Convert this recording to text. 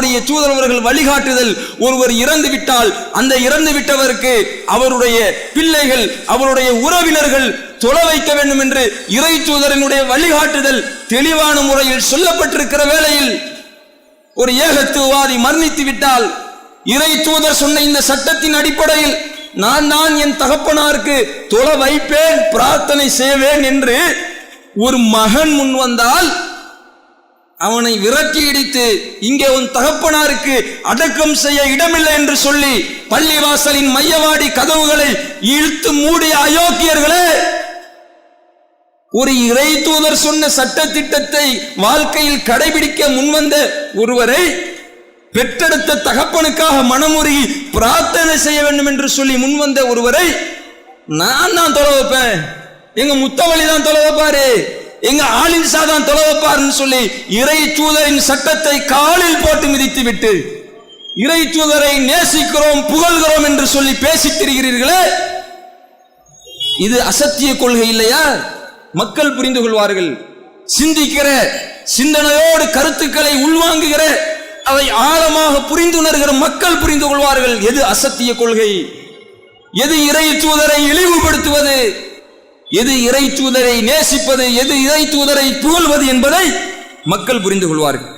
அல்லாவுடைய தூதர் அவர்கள் வழிகாட்டுதல் ஒருவர் இறந்து விட்டால் அந்த இறந்து விட்டவருக்கு அவருடைய பிள்ளைகள் அவருடைய உறவினர்கள் தொலை வைக்க வேண்டும் என்று இறை தூதரனுடைய வழிகாட்டுதல் தெளிவான முறையில் சொல்லப்பட்டிருக்கிற வேளையில் ஒரு ஏகத்துவாதி மரணித்து விட்டால் இறை தூதர் சொன்ன இந்த சட்டத்தின் அடிப்படையில் நான் தான் என் தகப்பனாருக்கு தொலை வைப்பேன் பிரார்த்தனை செய்வேன் என்று ஒரு மகன் முன் வந்தால் அவனை விரட்டி இடித்து இங்கே உன் தகப்பனாருக்கு அடக்கம் செய்ய இடமில்லை என்று சொல்லி பள்ளிவாசலின் மையவாடி கதவுகளை இழுத்து மூடிய அயோக்கியர்களே! ஒரு இறை தூதர் சொன்ன சட்ட திட்டத்தை வாழ்க்கையில் கடைபிடிக்க முன்வந்த ஒருவரை பெற்றெடுத்த தகப்பனுக்காக மனமுருகி பிரார்த்தனை செய்ய வேண்டும் என்று சொல்லி முன்வந்த ஒருவரை நான் தான் தொலை வைப்பேன். எங்க முத்தவழி தான் தொலை வைப்பாரு. எங்க ஆளில் சாதான் தொலைவப்பார்னு சொல்லி இறை தூதரின் சட்டத்தை காலில் போட்டு மிதித்து விட்டு இறை தூதரை நேசிக்கிறோம் புகழ்கிறோம் என்று சொல்லி பேசித் திரிகிறீர்களே? இது அசத்திய கொள்கை இல்லையா? மக்கள் புரிந்து கொள்வார்கள். சிந்திக்கிற சிந்தனையோடு கருத்துக்களை உள்வாங்குகிற அதை ஆழமாக புரிந்துணர்கிற மக்கள் புரிந்து கொள்வார்கள். எது அசத்திய கொள்கை? எது இறை தூதரை இழிவுபடுத்துவது? எது இறை தூதரை நேசிப்பது எது இறை தூதரை புகழ்வது என்பதை மக்கள் புரிந்து கொள்வார்கள்.